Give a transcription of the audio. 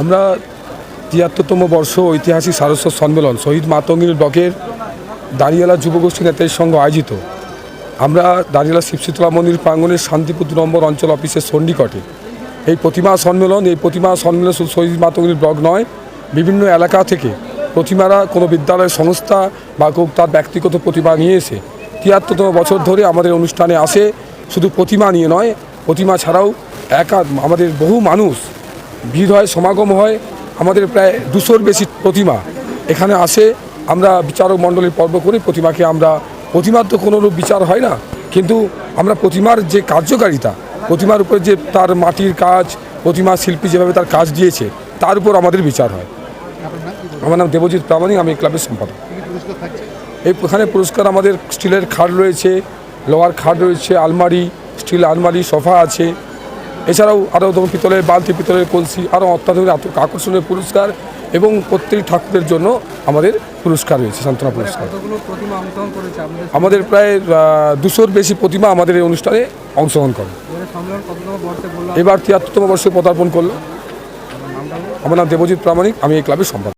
আমরা তিয়াত্তরতম বর্ষ ঐতিহাসিক সারস্বত সম্মেলন শহীদ মাতঙ্গিনী ব্লকের দাঁড়িয়ালা যুবগোষ্ঠী নেতাদের সঙ্গে আয়োজিত। আমরা দাঁড়িয়ালা শিবশীতলা মন্দির প্রাঙ্গণের শান্তিপুর নম্বর অঞ্চল অফিসের সন্নিকটে এই প্রতিমা সম্মেলন, এই প্রতিমা সম্মেলন শুধু শহীদ মাতঙ্গিনী ব্লক নয়, বিভিন্ন এলাকা থেকে প্রতিমারা কোনো বিদ্যালয় সংস্থা বা তার ব্যক্তিগত প্রতিমা নিয়ে এসে তিয়াত্তরতম বছর ধরে আমাদের অনুষ্ঠানে আসে। শুধু প্রতিমা নিয়ে নয়, প্রতিমা ছাড়াও একা আমাদের বহু মানুষ ভিড় হয় সমাগম হয় আমাদের প্রায় দুশোর বেশি প্রতিমা এখানে আসে। আমরা বিচারক মণ্ডলীর পর্ব করি প্রতিমাকে আমরা প্রতিমার তো কোনো রূপ বিচার হয় না কিন্তু আমরা প্রতিমার যে কার্যকারিতা প্রতিমার উপরে যে তার মাটির কাজ প্রতিমা শিল্পী যেভাবে তার কাজ দিয়েছে তার উপর আমাদের বিচার হয়। আমার নাম দেবজিৎ প্রামাণিক আমি এই ক্লাবের সম্পাদক। এই এখানে পুরস্কার আমাদের স্টিলের খাট রয়েছে লোহার খাট রয়েছে আলমারি স্টিল আলমারি সোফা আছে এছাড়াও আরও ধরুন পিতলের বালতি পিতলের কলসি আরও অত্যাধুনিক আকর্ষণীয় পুরস্কার এবং প্রত্যেক ঠাকুরের জন্য আমাদের পুরস্কার রয়েছে সান্ত্বনা পুরস্কার। আমাদের প্রায় দুশোর বেশি প্রতিমা আমাদের এই অনুষ্ঠানে অংশগ্রহণ করে। এবার তিয়াত্তরতম বর্ষে পদার্পণ করল। আমার নাম দেবজিৎ প্রামাণিক আমি এই ক্লাবের সম্পাদক।